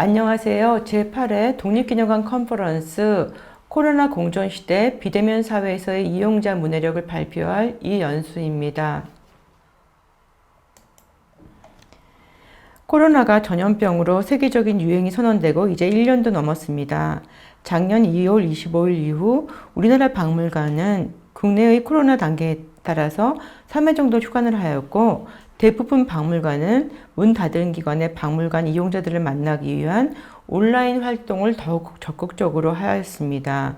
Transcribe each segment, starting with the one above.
안녕하세요. 제8회 독립기념관 컨퍼런스 코로나 공존 시대 비대면 사회에서의 이용자 문해력을 발표할 이연수입니다. 코로나가 전염병으로 세계적인 유행이 선언되고 이제 1년도 넘었습니다. 작년 2월 25일 이후 우리나라 박물관은 국내의 코로나 단계에 따라서 3회 정도 휴관을 하였고 대부분 박물관은 문 닫은 기관의 박물관 이용자들을 만나기 위한 온라인 활동을 더욱 적극적으로 하였습니다.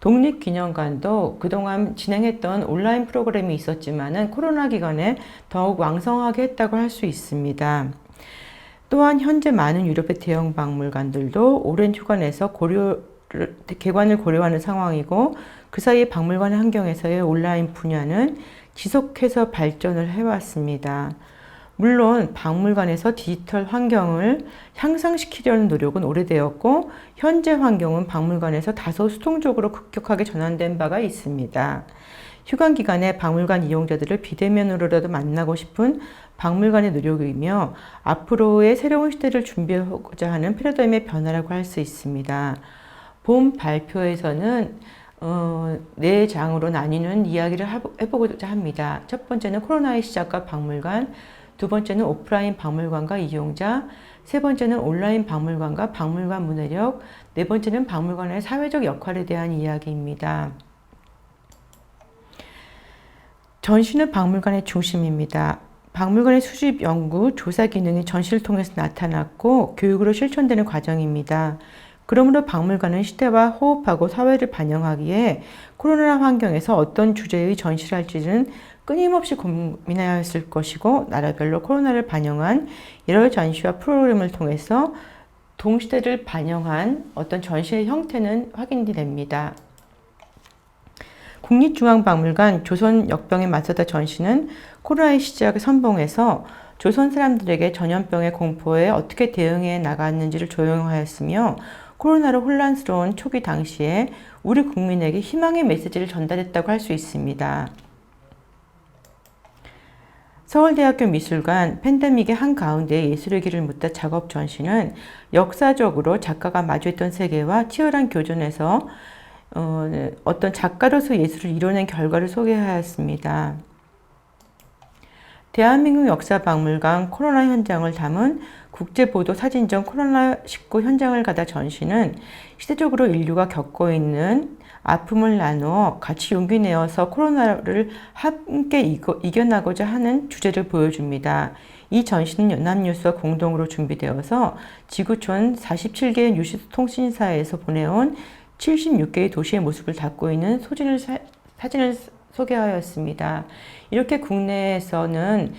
독립기념관도 그동안 진행했던 온라인 프로그램이 있었지만은 코로나 기간에 더욱 왕성하게 했다고 할 수 있습니다. 또한 현재 많은 유럽의 대형 박물관들도 오랜 휴관에서 고려 개관을 고려하는 상황이고 그 사이 박물관 환경에서의 온라인 분야는 지속해서 발전을 해왔습니다. 물론 박물관에서 디지털 환경을 향상시키려는 노력은 오래되었고 현재 환경은 박물관에서 다소 수동적으로 급격하게 전환된 바가 있습니다. 휴관 기간에 박물관 이용자들을 비대면으로라도 만나고 싶은 박물관의 노력이며 앞으로의 새로운 시대를 준비하고자 하는 패러다임의 변화라고 할 수 있습니다. 본 발표에서는 어, 네 장으로 나뉘는 이야기를 해보고자 합니다. 첫 번째는 코로나의 시작과 박물관, 두 번째는 오프라인 박물관과 이용자, 세 번째는 온라인 박물관과 박물관 문해력, 네 번째는 박물관의 사회적 역할에 대한 이야기입니다. 전시는 박물관의 중심입니다. 박물관의 수집, 연구, 조사 기능이 전시를 통해서 나타났고 교육으로 실천되는 과정입니다. 그러므로 박물관은 시대와 호흡하고 사회를 반영하기에 코로나 환경에서 어떤 주제의 전시를 할지는 끊임없이 고민해야 했을 것이고 나라별로 코로나를 반영한 여러 전시와 프로그램을 통해서 동시대를 반영한 어떤 전시의 형태는 확인이 됩니다. 국립중앙박물관 조선 역병에 맞서다 전시는 코로나의 시작을 선봉해서 조선 사람들에게 전염병의 공포에 어떻게 대응해 나갔는지를 조용하였으며 코로나로 혼란스러운 초기 당시에 우리 국민에게 희망의 메시지를 전달했다고 할 수 있습니다. 서울대학교 미술관 팬데믹의 한가운데 예술의 길을 묻다 작업 전시는 역사적으로 작가가 마주했던 세계와 치열한 교전에서 어, 어떤 작가로서 예술을 이뤄낸 결과를 소개하였습니다. 대한민국 역사박물관 코로나 현장을 담은 국제보도 사진전 코로나19 현장을 가다 전시는 시대적으로 인류가 겪고 있는 아픔을 나누어 같이 용기 내어서 코로나를 함께 이겨, 이겨나고자 하는 주제를 보여줍니다. 이 전시는 연합뉴스와 공동으로 준비되어서 지구촌 47개의 뉴스 통신사에서 보내온 76개의 도시의 모습을 담고 있는 소진을 사, 사진을 소개하였습니다. 이렇게 국내에서는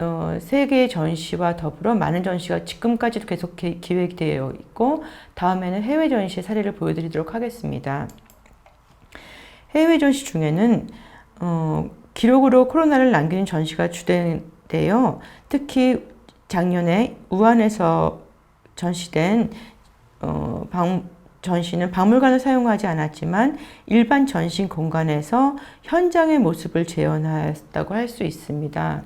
어, 세계 전시와 더불어 많은 전시가 지금까지도 계속 기획되어 있고 다음에는 해외 전시의 사례를 보여드리도록 하겠습니다. 해외 전시 중에는 어, 기록으로 코로나를 남기는 전시가 주된데요. 특히 작년에 우한에서 전시된 어, 방, 전시는 박물관을 사용하지 않았지만 일반 전시 공간에서 현장의 모습을 재현하였다고 할 수 있습니다.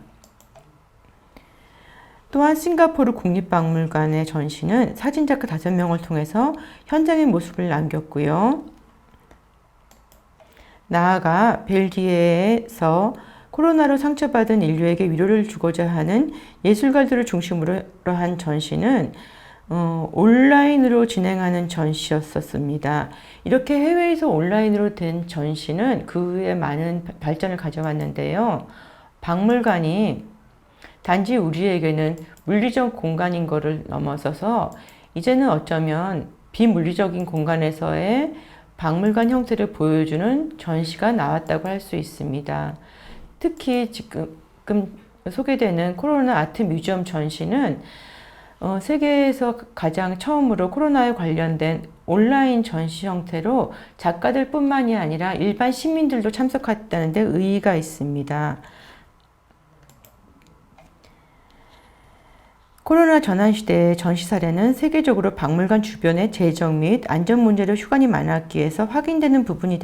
또한 싱가포르 국립박물관의 전시는 사진작가 5명을 통해서 현장의 모습을 남겼고요. 나아가 벨기에에서 코로나로 상처받은 인류에게 위로를 주고자 하는 예술가들을 중심으로 한 전시는 어, 온라인으로 진행하는 전시였었습니다. 이렇게 해외에서 온라인으로 된 전시는 그 후에 많은 발전을 가져왔는데요. 박물관이 단지 우리에게는 물리적 공간인 것을 넘어서서 이제는 어쩌면 비물리적인 공간에서의 박물관 형태를 보여주는 전시가 나왔다고 할 수 있습니다. 특히 지금 소개되는 코로나 아트 뮤지엄 전시는 어, 세계에서 가장 처음으로 코로나에 관련된 온라인 전시 형태로 작가들 뿐만이 아니라 일반 시민들도 참석했다는 데 의의가 있습니다. 코로나 전환 시대의 전시 사례는 세계적으로 박물관 주변의 재정 및 안전 문제로 휴관이 많았기에서 확인되는 부분이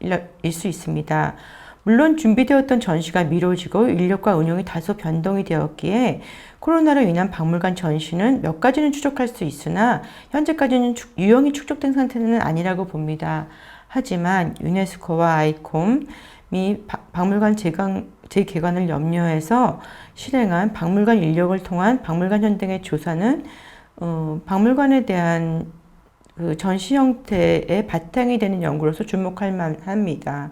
일 수 있습니다. 물론 준비되었던 전시가 미뤄지고 인력과 운영이 다소 변동이 되었기에 코로나로 인한 박물관 전시는 몇 가지는 추적할 수 있으나 현재까지는 축- 유형이 축적된 상태는 아니라고 봅니다. 하지만 유네스코와 아이콤이 박- 박물관 재강, 재개관을 염려해서 실행한 박물관 인력을 통한 박물관 현장의 조사는 어, 박물관에 대한 그 전시 형태의 바탕이 되는 연구로서 주목할 만합니다.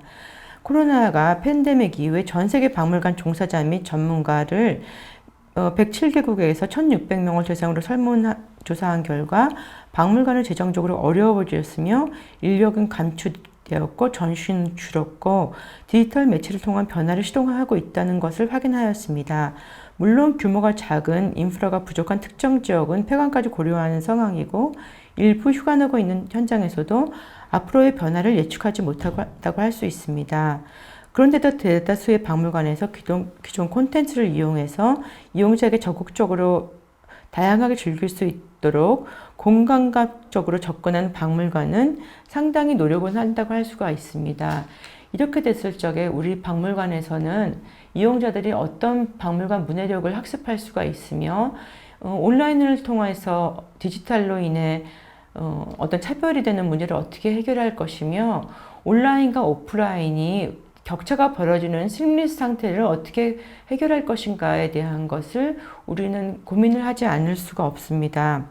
코로나가 팬데믹 이후에 전 세계 박물관 종사자 및 전문가를 어, 107개국에서 1,600명을 대상으로 설문조사한 결과 박물관은 재정적으로 어려워졌으며 인력은 감축되었고 전시는 줄었고 디지털 매체를 통한 변화를 시도하고 있다는 것을 확인하였습니다. 물론 규모가 작은 인프라가 부족한 특정 지역은 폐관까지 고려하는 상황이고 일부 휴가 나고 있는 현장에서도 앞으로의 변화를 예측하지 못하다고 할 수 있습니다. 그런데도 대다수의 박물관에서 기존, 기존 콘텐츠를 이용해서 이용자에게 적극적으로 다양하게 즐길 수 있도록 공간학적으로 접근하는 박물관은 상당히 노력을 한다고 할 수가 있습니다. 이렇게 됐을 적에 우리 박물관에서는 이용자들이 어떤 박물관 문해력을 학습할 수가 있으며 어, 온라인을 통해서 디지털로 인해 어, 어떤 차별이 되는 문제를 어떻게 해결할 것이며 온라인과 오프라인이 격차가 벌어지는 심리 상태를 어떻게 해결할 것인가에 대한 것을 우리는 고민을 하지 않을 수가 없습니다.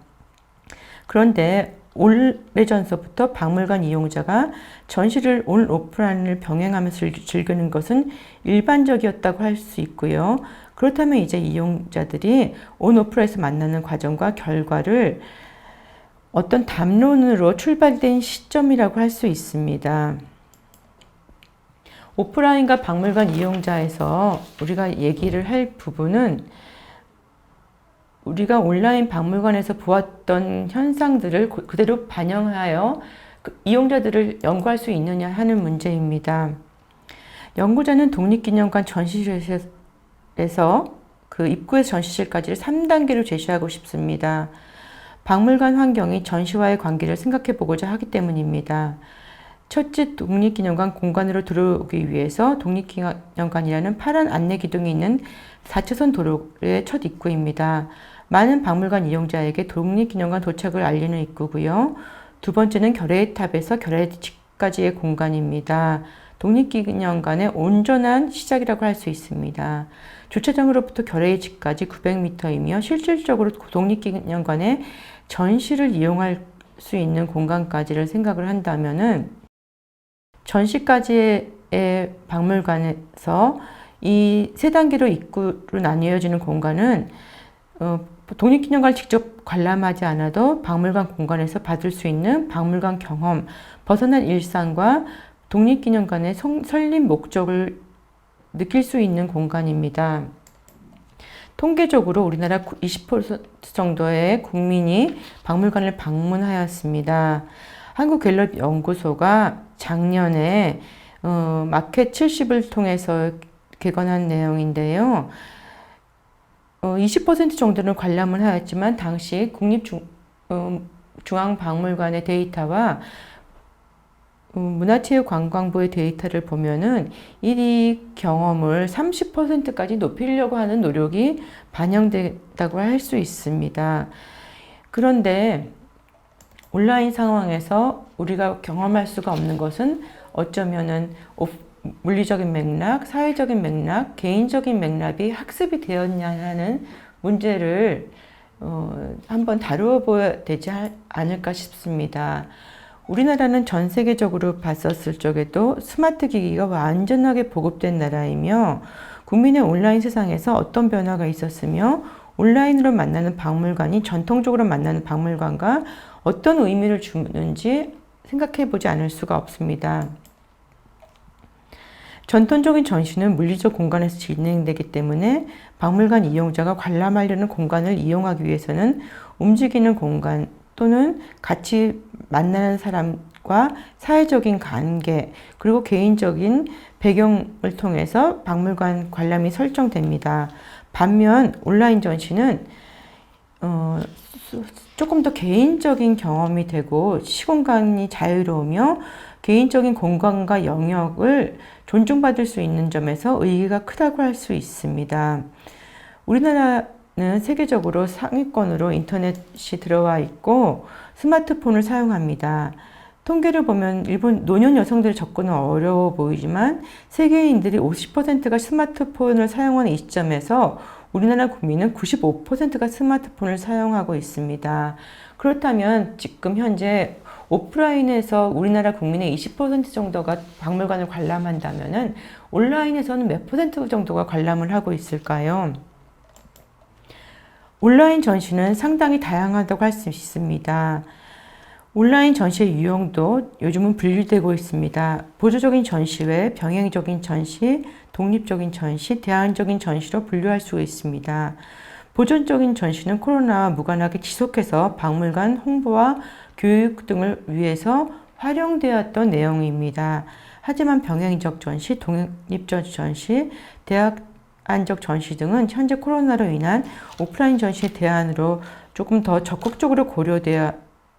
그런데 오래전서부터 박물관 이용자가 전시를 온 오프라인을 병행하면서 즐기는 것은 일반적이었다고 할 수 있고요. 그렇다면 이제 이용자들이 온 오프라인에서 만나는 과정과 결과를 어떤 담론으로 출발된 시점이라고 할 수 있습니다. 오프라인과 박물관 이용자에서 우리가 얘기를 할 부분은 우리가 온라인 박물관에서 보았던 현상들을 고- 그대로 반영하여 그 이용자들을 연구할 수 있느냐 하는 문제입니다. 연구자는 독립기념관 전시실에서 그 입구에서 전시실까지를 3단계로 제시하고 싶습니다. 박물관 환경이 전시와의 관계를 생각해 보고자 하기 때문입니다. 첫째, 독립기념관 공간으로 들어오기 위해서 독립기념관이라는 파란 안내 기둥이 있는 4차선 도로의 첫 입구입니다. 많은 박물관 이용자에게 독립기념관 도착을 알리는 입구고요. 두 번째는 결의탑에서 결의집까지의 공간입니다. 독립기념관의 온전한 시작이라고 할 수 있습니다. 주차장으로부터 결의집까지 900m이며 실질적으로 독립기념관의 전시를 이용할 수 있는 공간까지를 생각을 한다면은 전시까지의 박물관에서 이 세 단계로 입구로 나뉘어지는 공간은 어, 독립기념관을 직접 관람하지 않아도 박물관 공간에서 받을 수 있는 박물관 경험, 벗어난 일상과 독립기념관의 성, 설립 목적을 느낄 수 있는 공간입니다. 통계적으로 우리나라 20% 정도의 국민이 박물관을 방문하였습니다. 한국갤럽 연구소가 작년에 어, 마켓 70을 통해서 개관한 내용인데요. 어, 20% 정도는 관람을 하였지만 당시 국립중앙박물관의 데이터와 어, 문화체육관광부의 데이터를 보면은 이 경험을 30%까지 높이려고 하는 노력이 반영됐다고 할 수 있습니다. 그런데 온라인 상황에서 우리가 경험할 수가 없는 것은 어쩌면은 물리적인 맥락, 사회적인 맥락, 개인적인 맥락이 학습이 되었냐 하는 문제를 어, 한번 다루어 보야 되지 않을까 싶습니다. 우리나라는 전 세계적으로 봤었을 적에도 스마트 기기가 완전하게 보급된 나라이며 국민의 온라인 세상에서 어떤 변화가 있었으며 온라인으로 만나는 박물관이 전통적으로 만나는 박물관과 어떤 의미를 주는지 생각해 보지 않을 수가 없습니다. 전통적인 전시는 물리적 공간에서 진행되기 때문에 박물관 이용자가 관람하려는 공간을 이용하기 위해서는 움직이는 공간 또는 같이 만나는 사람과 사회적인 관계 그리고 개인적인 배경을 통해서 박물관 관람이 설정됩니다. 반면 온라인 전시는 어, 조금 더 개인적인 경험이 되고 시공간이 자유로우며 개인적인 공간과 영역을 존중받을 수 있는 점에서 의의가 크다고 할 수 있습니다. 우리나라 는 세계적으로 상위권으로 인터넷이 들어와 있고 스마트폰을 사용합니다. 통계를 보면 일본 노년 여성들의 접근은 어려워 보이지만 세계인들이 50%가 스마트폰을 사용하는 이 시점에서 우리나라 국민은 95%가 스마트폰을 사용하고 있습니다. 그렇다면 지금 현재 오프라인에서 우리나라 국민의 20% 정도가 박물관을 관람한다면은 온라인에서는 몇 퍼센트 정도가 관람을 하고 있을까요? 온라인 전시는 상당히 다양하다고 할 수 있습니다. 온라인 전시의 유형도 요즘은 분류되고 있습니다. 보조적인 전시 외 병행적인 전시, 독립적인 전시, 대안적인 전시로 분류할 수 있습니다. 보존적인 전시는 코로나와 무관하게 지속해서 박물관 홍보와 교육 등을 위해서 활용되었던 내용입니다. 하지만 병행적 전시, 독립적 전시, 대 안적 전시 등은 현재 코로나로 인한 오프라인 전시의 대안으로 조금 더 적극적으로 고려되어야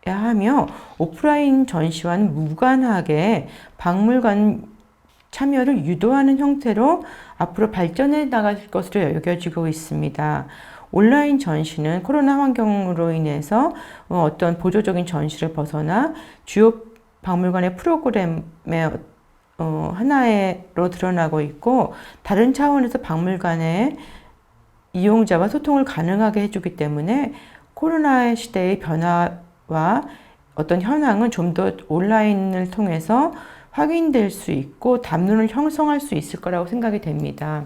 하며 오프라인 전시와는 무관하게 박물관 참여를 유도하는 형태로 앞으로 발전해 나갈 것으로 여겨지고 있습니다. 온라인 전시는 코로나 환경으로 인해서 어, 어떤 보조적인 전시를 벗어나 주요 박물관의 프로그램의 어, 하나로 드러나고 있고 다른 차원에서 박물관의 이용자와 소통을 가능하게 해주기 때문에 코로나 시대의 변화와 어떤 현황은 좀 더 온라인을 통해서 확인될 수 있고 담론을 형성할 수 있을 거라고 생각이 됩니다.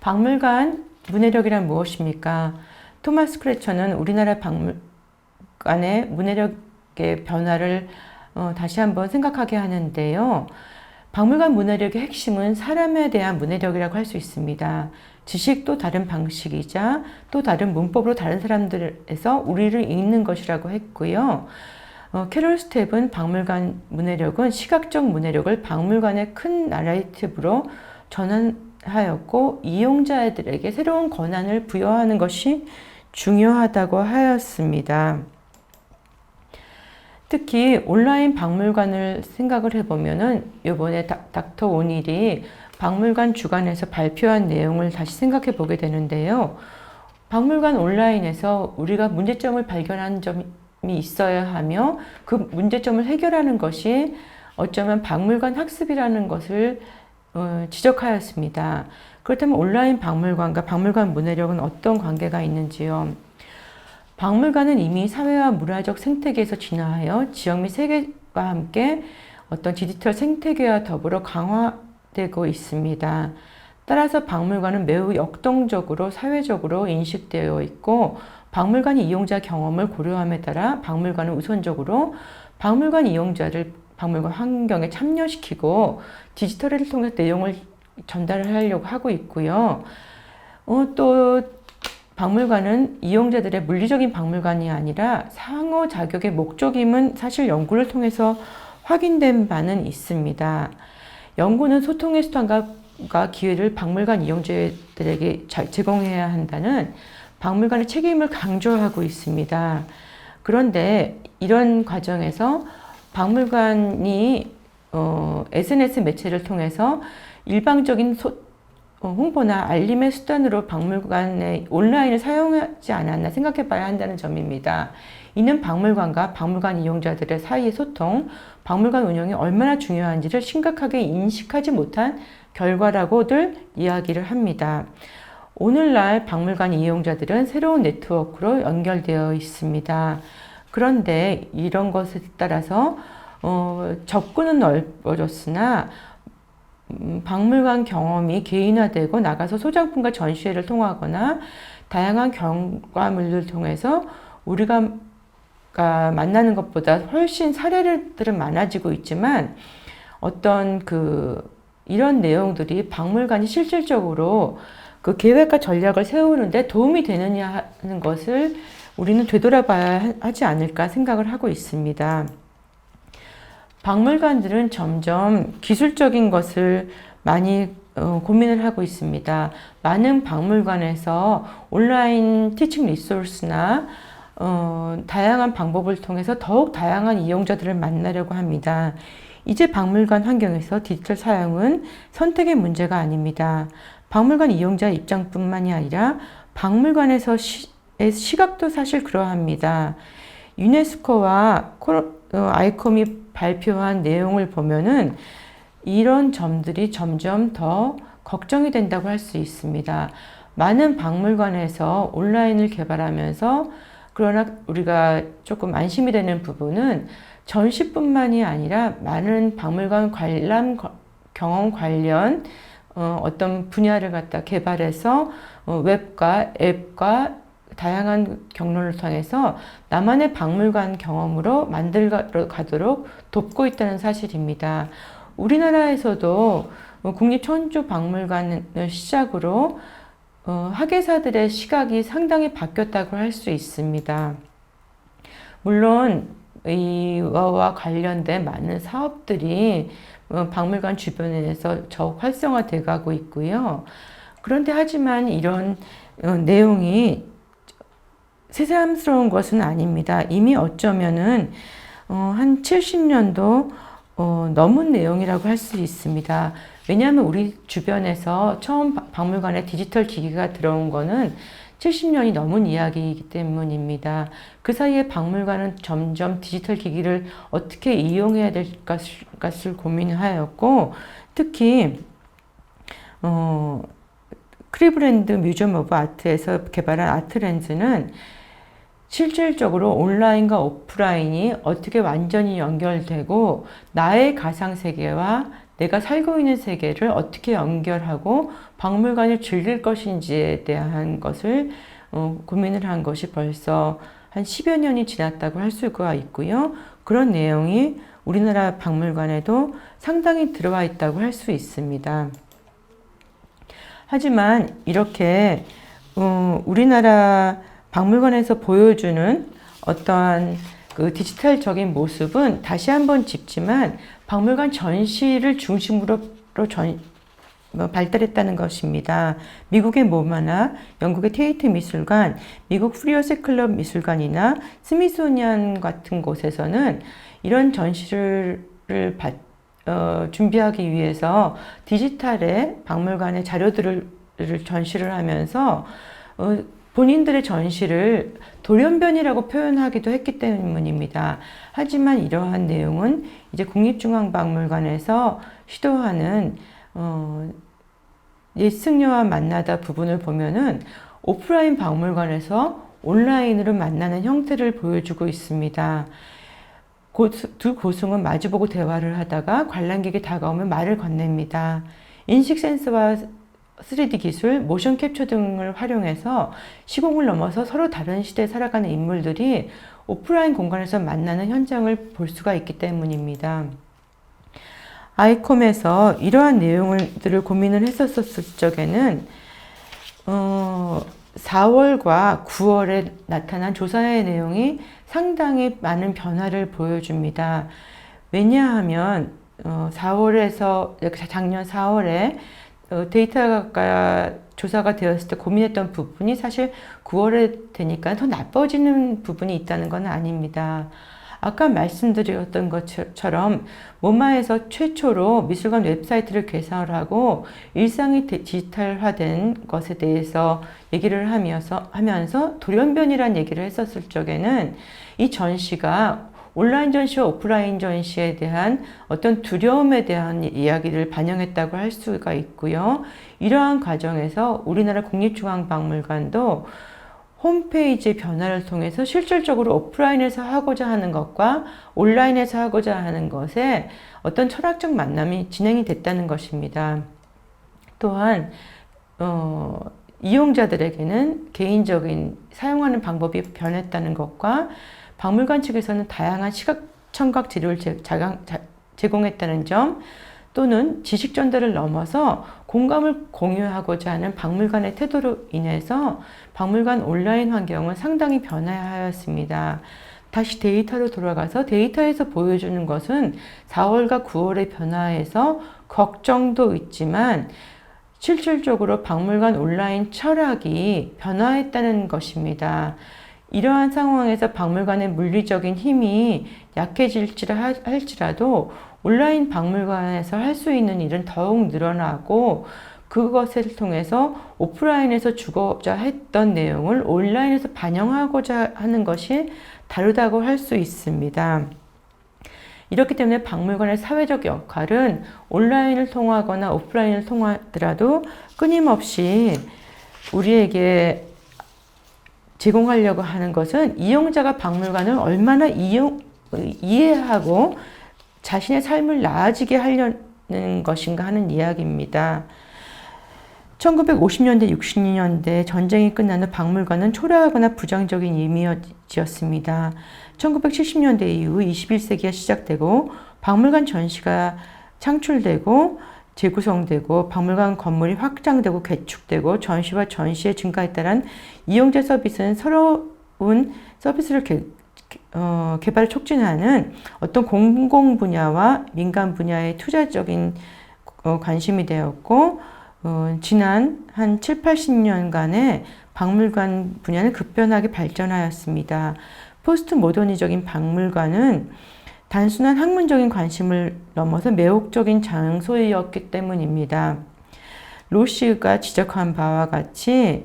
박물관 문해력이란 무엇입니까? 토마스 크레처는 우리나라 박물관의 문해력의 변화를 어, 다시 한번 생각하게 하는데요. 박물관 문해력의 핵심은 사람에 대한 문해력이라고 할 수 있습니다. 지식도 다른 방식이자 또 다른 문법으로 다른 사람들에서 우리를 읽는 것이라고 했고요. 어, 캐롤 스텝은 박물관 문해력은 시각적 문해력을 박물관의 큰 나레이티브로 전환하였고 이용자들에게 새로운 권한을 부여하는 것이 중요하다고 하였습니다. 특히 온라인 박물관을 생각을 해보면은 이번에 닥터 오닐이 박물관 주간에서 발표한 내용을 다시 생각해 보게 되는데요. 박물관 온라인에서 우리가 문제점을 발견한 점이 있어야 하며 그 문제점을 해결하는 것이 어쩌면 박물관 학습이라는 것을 어, 지적하였습니다. 그렇다면 온라인 박물관과 박물관 문해력은 어떤 관계가 있는지요? 박물관은 이미 사회와 문화적 생태계에서 진화하여 지역 및 세계와 함께 어떤 디지털 생태계와 더불어 강화되고 있습니다. 따라서 박물관은 매우 역동적으로 사회적으로 인식되어 있고 박물관 이용자 경험을 고려함에 따라 박물관은 우선적으로 박물관 이용자를 박물관 환경에 참여시키고 디지털을 통해 내용을 전달하려고 하고 있고요. 어, 또 박물관은 이용자들의 물리적인 박물관이 아니라 상호 자격의 목적임은 사실 연구를 통해서 확인된 바는 있습니다. 연구는 소통의 수단과 기회를 박물관 이용자들에게 제공해야 한다는 박물관의 책임을 강조하고 있습니다. 그런데 이런 과정에서 박물관이 어, SNS 매체를 통해서 일방적인 소, 어, 홍보나 알림의 수단으로 박물관의 온라인을 사용하지 않았나 생각해 봐야 한다는 점입니다. 이는 박물관과 박물관 이용자들의 사이의 소통, 박물관 운영이 얼마나 중요한지를 심각하게 인식하지 못한 결과라고들 이야기를 합니다. 오늘날 박물관 이용자들은 새로운 네트워크로 연결되어 있습니다. 그런데 이런 것에 따라서 어, 접근은 넓어졌으나 음, 박물관 경험이 개인화되고 나가서 소장품과 전시회를 통하거나 다양한 경과물을 통해서 우리가 만나는 것보다 훨씬 사례들은 많아지고 있지만 어떤 그 이런 내용들이 박물관이 실질적으로 그 계획과 전략을 세우는데 도움이 되느냐 하는 것을 우리는 되돌아봐야 하지 않을까 생각을 하고 있습니다. 박물관들은 점점 기술적인 것을 많이 어, 고민을 하고 있습니다. 많은 박물관에서 온라인 티칭 리소스나 어, 다양한 방법을 통해서 더욱 다양한 이용자들을 만나려고 합니다. 이제 박물관 환경에서 디지털 사용은 선택의 문제가 아닙니다. 박물관 이용자 입장뿐만이 아니라 박물관에서 시, 의 시각도 사실 그러합니다. 유네스코와 코로, 어, 아이콤이 발표한 내용을 보면은 이런 점들이 점점 더 걱정이 된다고 할 수 있습니다. 많은 박물관에서 온라인을 개발하면서 그러나 우리가 조금 안심이 되는 부분은 전시뿐만이 아니라 많은 박물관 관람 경험 관련 어, 어떤 분야를 갖다 개발해서 어, 웹과 앱과 다양한 경로를 통해서 나만의 박물관 경험으로 만들어 가도록 돕고 있다는 사실입니다. 우리나라에서도 국립천주박물관을 시작으로 어, 학예사들의 시각이 상당히 바뀌었다고 할 수 있습니다. 물론 이와 관련된 많은 사업들이 어, 박물관 주변에서 적 활성화돼 가고 있고요. 그런데 하지만 이런 어, 내용이 새삼스러운 것은 아닙니다. 이미 어쩌면은 어, 한 70년도 어, 넘은 내용이라고 할 수 있습니다. 왜냐하면 우리 주변에서 처음 박물관에 디지털 기기가 들어온 거는 70년이 넘은 이야기이기 때문입니다. 그 사이에 박물관은 점점 디지털 기기를 어떻게 이용해야 될 것을 고민하였고, 특히, 어, 크리브랜드 뮤지엄 오브 아트에서 개발한 아트렌즈는 실질적으로 온라인과 오프라인이 어떻게 완전히 연결되고 나의 가상 세계와 내가 살고 있는 세계를 어떻게 연결하고 박물관을 즐길 것인지에 대한 것을 어, 고민을 한 것이 벌써 한 10여 년이 지났다고 할 수가 있고요. 그런 내용이 우리나라 박물관에도 상당히 들어와 있다고 할 수 있습니다. 하지만 이렇게 어, 우리나라 박물관에서 보여주는 어떠한 그 디지털적인 모습은 다시 한번 짚지만 박물관 전시를 중심으로 전, 뭐 발달했다는 것입니다. 미국의 모마나 영국의 테이트 미술관, 미국 프리어스 클럽 미술관이나 스미소니안 같은 곳에서는 이런 전시를 받, 어, 준비하기 위해서 디지털의 박물관의 자료들을 전시를 하면서 어, 본인들의 전시를 돌연변이라고 표현하기도 했기 때문입니다. 하지만 이러한 내용은 이제 국립중앙박물관에서 시도하는 어, 예승녀와 만나다 부분을 보면은 오프라인 박물관에서 온라인으로 만나는 형태를 보여주고 있습니다. 두 고승은 마주보고 대화를 하다가 관람객이 다가오면 말을 건넵니다. 인식 센서와 3D 기술, 모션 캡처 등을 활용해서 시공을 넘어서 서로 다른 시대에 살아가는 인물들이 오프라인 공간에서 만나는 현장을 볼 수가 있기 때문입니다. 아이콤에서 이러한 내용들을 고민을 했었을 적에는 어, 4월과 9월에 나타난 조사의 내용이 상당히 많은 변화를 보여줍니다. 왜냐하면 어, 4월에서 작년 4월에 어, 데이터가 조사가 되었을 때 고민했던 부분이 사실 9월에 되니까 더 나빠지는 부분이 있다는 건 아닙니다. 아까 말씀드렸던 것처럼 모마에서 최초로 미술관 웹사이트를 개설하고 일상이 디지털화된 것에 대해서 얘기를 하면서 하면서 돌연변이란 얘기를 했었을 적에는 이 전시가 온라인 전시와 오프라인 전시에 대한 어떤 두려움에 대한 이야기를 반영했다고 할 수가 있고요. 이러한 과정에서 우리나라 국립중앙박물관도 홈페이지 변화를 통해서 실질적으로 오프라인에서 하고자 하는 것과 온라인에서 하고자 하는 것에 어떤 철학적 만남이 진행이 됐다는 것입니다. 또한 어, 이용자들에게는 개인적인 사용하는 방법이 변했다는 것과 박물관 측에서는 다양한 시각 청각 지료를 제, 공했다는 점, 또는 지식 전달을 넘어서 공감을 공유하고자 하는 박물관의 태도로 인해서 박물관 온라인 환경은 상당히 변화하였습니다. 다시 데이터로 돌아가서 데이터에서 보여주는 것은 4월과 9월의 변화에서 걱정도 있지만 실질적으로 박물관 온라인 철학이 변화했다는 것입니다. 이러한 상황에서 박물관의 물리적인 힘이 약해질지라 하- 할지라도 온라인 박물관에서 할 수 있는 일은 더욱 늘어나고 그것을 통해서 오프라인에서 주고자 했던 내용을 온라인에서 반영하고자 하는 것이 다르다고 할 수 있습니다. 이렇기 때문에 박물관의 사회적 역할은 온라인을 통하거나 오프라인을 통하더라도 끊임없이 우리에게 제공하려고 하는 것은 이용자가 박물관을 얼마나 이용, 이해하고 자신의 삶을 나아지게 하려는 것인가 하는 이야기입니다. 1950년대, 60년대 전쟁이 끝난 후 박물관은 초라하거나 부정적인 이미지였습니다. 1970년대 이후 21세기가 시작되고 박물관 전시가 창출되고 재구성되고 박물관 건물이 확장되고 개축되고 전시와 전시의 증가에 따른 이용자 서비스는 새로운 서비스를 개, 어, 개발을 촉진하는 어떤 공공 분야와 민간 분야의 투자적인 어, 관심이 되었고 어, 지난 한 7, 80년간의 박물관 분야는 급변하게 발전하였습니다. 포스트 모더니적인 박물관은 단순한 학문적인 관심을 넘어서 매혹적인 장소였기 때문입니다. 로시가 지적한 바와 같이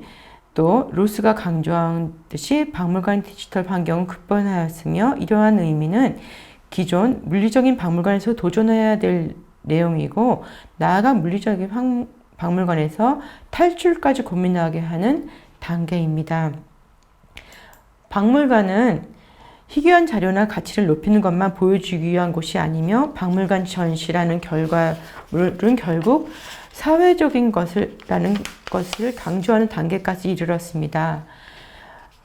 또 로스가 강조한 듯이 박물관 디지털 환경은 급변하였으며 이러한 의미는 기존 물리적인 박물관에서 도전해야 될 내용이고 나아가 물리적인 황, 박물관에서 탈출까지 고민하게 하는 단계입니다. 박물관은 희귀한 자료나 가치를 높이는 것만 보여주기 위한 곳이 아니며 박물관 전시라는 결과물은 결국 사회적인 것을 라는 것을 강조하는 단계까지 이르렀습니다.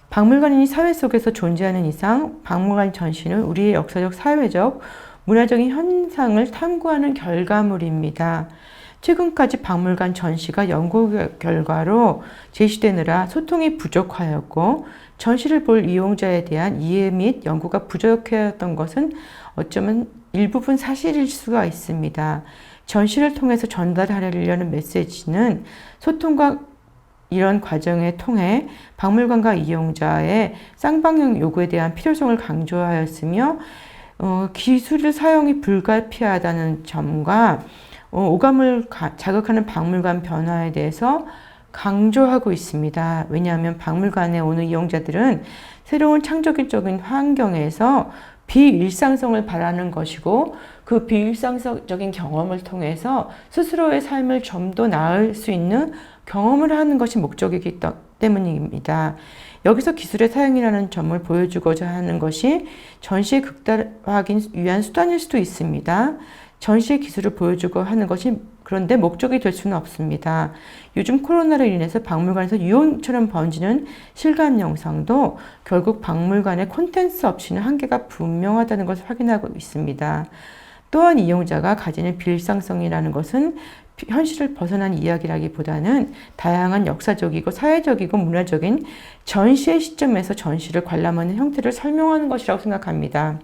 박물관이 사회 속에서 존재하는 이상 박물관 전시는 우리의 역사적, 사회적, 문화적인 현상을 탐구하는 결과물입니다. 최근까지 박물관 전시가 연구 결과로 제시되느라 소통이 부족하였고 전시를 볼 이용자에 대한 이해 및 연구가 부족했던 것은 어쩌면 일부분 사실일 수가 있습니다. 전시를 통해서 전달하려는 메시지는 소통과 이런 과정을 통해 박물관과 이용자의 쌍방향 요구에 대한 필요성을 강조하였으며 어, 기술의 사용이 불가피하다는 점과 어, 오감을 가, 자극하는 박물관 변화에 대해서 강조하고 있습니다. 왜냐하면 박물관에 오는 이용자들은 새로운 창조적인 환경에서 비일상성을 바라는 것이고 그 비일상적인 경험을 통해서 스스로의 삶을 좀 더 나을 수 있는 경험을 하는 것이 목적이기 때문입니다. 여기서 기술의 사용이라는 점을 보여주고자 하는 것이 전시의 극대화하기 위한 수단일 수도 있습니다. 전시의 기술을 보여주고 하는 것이 그런데 목적이 될 수는 없습니다. 요즘 코로나로 인해서 박물관에서 유행처럼 번지는 실감 영상도 결국 박물관의 콘텐츠 없이는 한계가 분명하다는 것을 확인하고 있습니다. 또한 이용자가 가지는 비일상성이라는 것은 현실을 벗어난 이야기라기보다는 다양한 역사적이고 사회적이고 문화적인 전시의 시점에서 전시를 관람하는 형태를 설명하는 것이라고 생각합니다.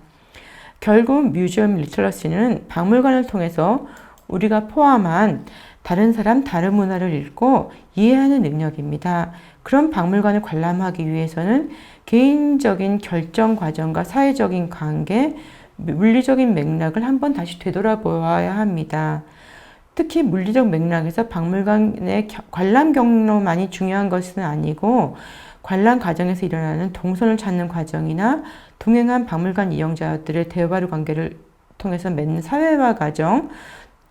결국 뮤지엄 리터러시는 박물관을 통해서 우리가 포함한 다른 사람, 다른 문화를 읽고 이해하는 능력입니다. 그런 박물관을 관람하기 위해서는 개인적인 결정 과정과 사회적인 관계, 물리적인 맥락을 한번 다시 되돌아보아야 합니다. 특히 물리적 맥락에서 박물관의 관람 경로만이 중요한 것은 아니고 관람 과정에서 일어나는 동선을 찾는 과정이나 동행한 박물관 이용자들의 대화를 관계를 통해서 맺는 사회화 과정,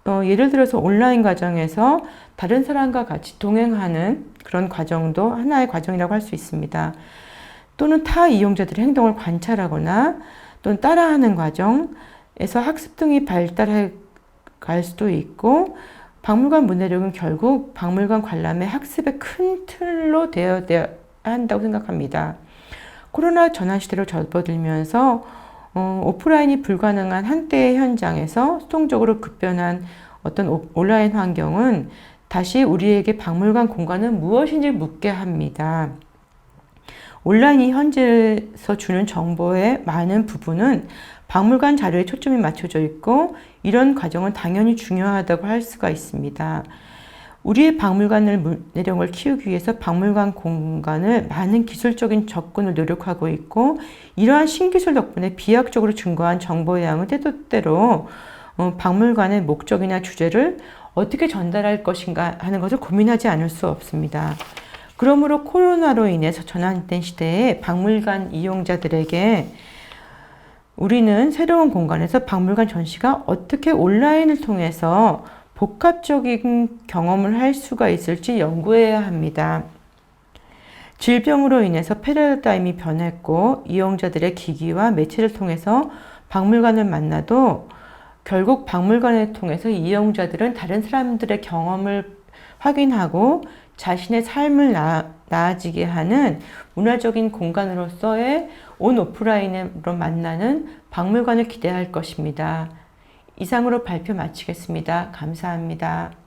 어, 예를 들어서 온라인 과정에서 다른 사람과 같이 동행하는 그런 과정도 하나의 과정이라고 할 수 있습니다. 또는 타 이용자들의 행동을 관찰하거나 또는 따라하는 과정에서 학습 등이 발달해 갈 수도 있고 박물관 문해력은 결국 박물관 관람의 학습의 큰 틀로 되어야 한다고 생각합니다. 코로나 전환 시대로 접어들면서 어, 오프라인이 불가능한 한때의 현장에서 수동적으로 급변한 어떤 온라인 환경은 다시 우리에게 박물관 공간은 무엇인지 묻게 합니다. 온라인이 현재에서 주는 정보의 많은 부분은 박물관 자료에 초점이 맞춰져 있고 이런 과정은 당연히 중요하다고 할 수가 있습니다. 우리의 박물관을 문해력을 키우기 위해서 박물관 공간을 많은 기술적인 접근을 노력하고 있고 이러한 신기술 덕분에 비약적으로 증거한 정보의 양을 때때로 어, 박물관의 목적이나 주제를 어떻게 전달할 것인가 하는 것을 고민하지 않을 수 없습니다. 그러므로 코로나로 인해서 전환된 시대에 박물관 이용자들에게 우리는 새로운 공간에서 박물관 전시가 어떻게 온라인을 통해서 복합적인 경험을 할 수가 있을지 연구해야 합니다. 질병으로 인해서 패러다임이 변했고 이용자들의 기기와 매체를 통해서 박물관을 만나도 결국 박물관을 통해서 이용자들은 다른 사람들의 경험을 확인하고 자신의 삶을 나, 나아지게 하는 문화적인 공간으로서의 온 오프라인으로 만나는 박물관을 기대할 것입니다. 이상으로 발표 마치겠습니다. 감사합니다.